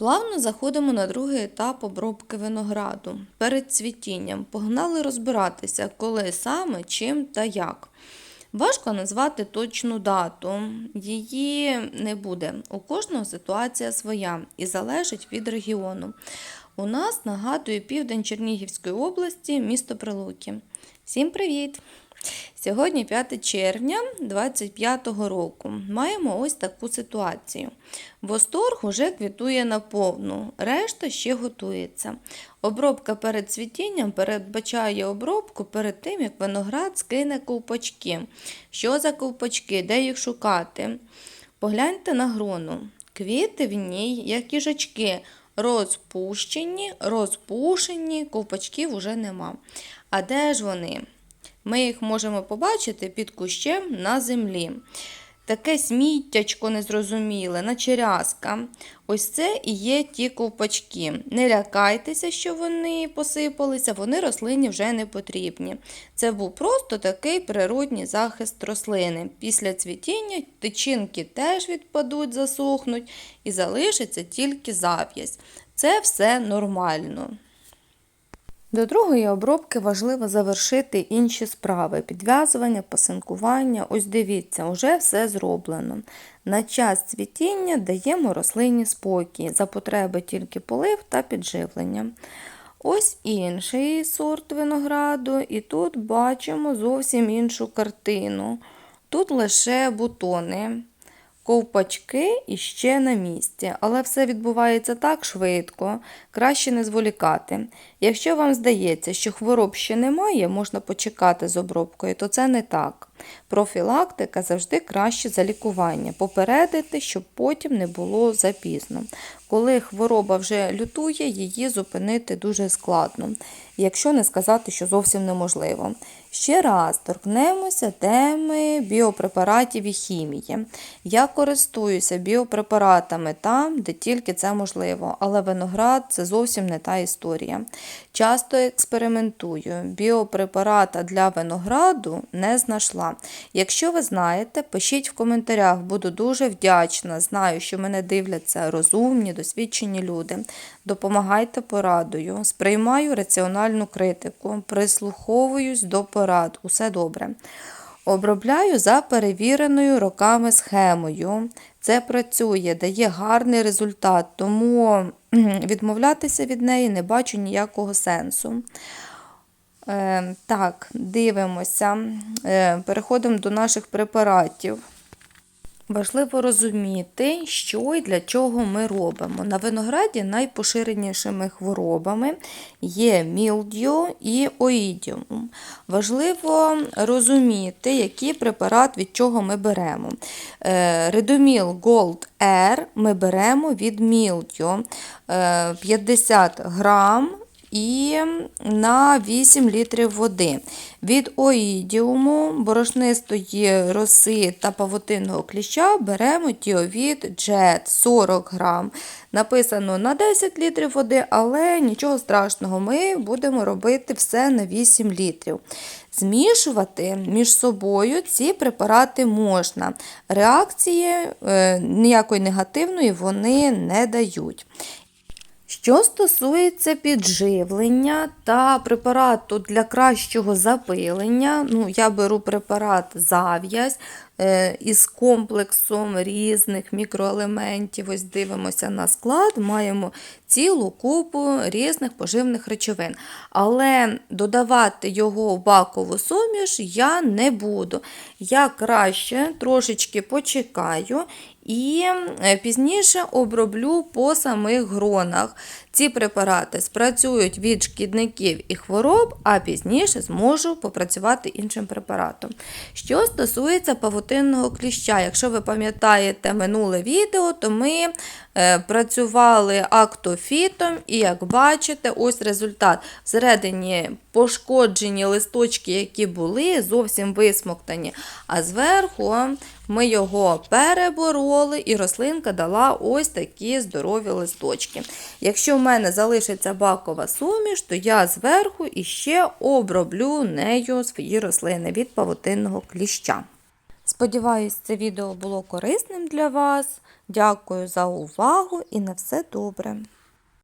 Плавно заходимо на другий етап обробки винограду. Перед цвітінням погнали розбиратися, коли саме, чим та як. Важко назвати точну дату, її не буде. У кожного ситуація своя і залежить від регіону. У нас нагадує південь Чернігівської області, місто Прилуки. Всім привіт! Сьогодні 5 червня 2025 року. Маємо ось таку ситуацію. Восторг уже квітує наповну, решта ще готується. Обробка перед цвітінням передбачає обробку перед тим, як виноград скине ковпачки. Що за ковпачки, де їх шукати? Погляньте на грону. Квіти в ній, як їжачки, розпущені, розпушені, ковпачків уже нема. А де ж вони? Ми їх можемо побачити під кущем на землі. Таке сміттячко незрозуміле, наче рязка. Ось це і є ті ковпачки. Не лякайтеся, що вони посипалися, вони рослині вже не потрібні. Це був просто такий природній захист рослини. Після цвітіння тичинки теж відпадуть, засохнуть і залишиться тільки зав'язь. Це все нормально. До другої обробки важливо завершити інші справи: підв'язування, пасинкування. Ось дивіться, вже все зроблено. На час цвітіння даємо рослині спокій, за потреби тільки полив та підживлення. Ось інший сорт винограду, і тут бачимо зовсім іншу картину. Тут лише бутони ковпачки і ще на місці, але все відбувається так швидко, краще не зволікати. Якщо вам здається, що хвороб ще немає, можна почекати з обробкою, то це не так. Профілактика завжди краще за лікування, попередити, щоб потім не було запізно. Коли хвороба вже лютує, її зупинити дуже складно, якщо не сказати, що зовсім неможливо. Ще раз торкнемося теми біопрепаратів і хімії. Я користуюся біопрепаратами там, де тільки це можливо, але виноград це зовсім не та історія. Часто експериментую. Біопрепарата для винограду не знайшла. Якщо ви знаєте, пишіть в коментарях, буду дуже вдячна. Знаю, що мене дивляться розумні, досвідчені люди. Допомагайте порадою, сприймаю раціональну критику, прислуховуюсь до порад. Усе добре. Обробляю за перевіреною роками схемою. Це працює, дає гарний результат, тому відмовлятися від неї не бачу ніякого сенсу. Е, так, дивимося. Е, переходимо до наших препаратів. Важливо розуміти, що і для чого ми робимо. На винограді найпоширенішими хворобами є мілдіо і оїдіум. Важливо розуміти, який препарат від чого ми беремо. Редоміл Gold R ми беремо від мілдіо 50 грам і на 8 літрів води. Від оїдіуму, борошнистої роси та павутинного кліща беремо тіовід джет 40 грам. Написано на 10 літрів води, але нічого страшного, ми будемо робити все на 8 літрів. Змішувати між собою ці препарати можна. Реакції е, ніякої негативної вони не дають. Що стосується підживлення та препарату для кращого запилення, ну, я беру препарат зав'язь е, із комплексом різних мікроелементів. Ось дивимося на склад, маємо цілу купу різних поживних речовин. Але додавати його в бакову суміш я не буду. Я краще трошечки почекаю і е, пізніше оброблю по самих гронах. Ці препарати спрацюють від шкідників і хвороб, а пізніше зможу попрацювати іншим препаратом. Що стосується павутинного кліща, якщо ви пам'ятаєте минуле відео, то ми е, працювали актофітом, і, як бачите, ось результат. Всередині пошкоджені листочки, які були, зовсім висмоктані, а зверху ми його перебороли, і рослинка дала ось такі здорові листочки. Якщо в мене залишиться бакова суміш, то я зверху іще оброблю нею свої рослини від павутинного кліща. Сподіваюсь, це відео було корисним для вас. Дякую за увагу і на все добре!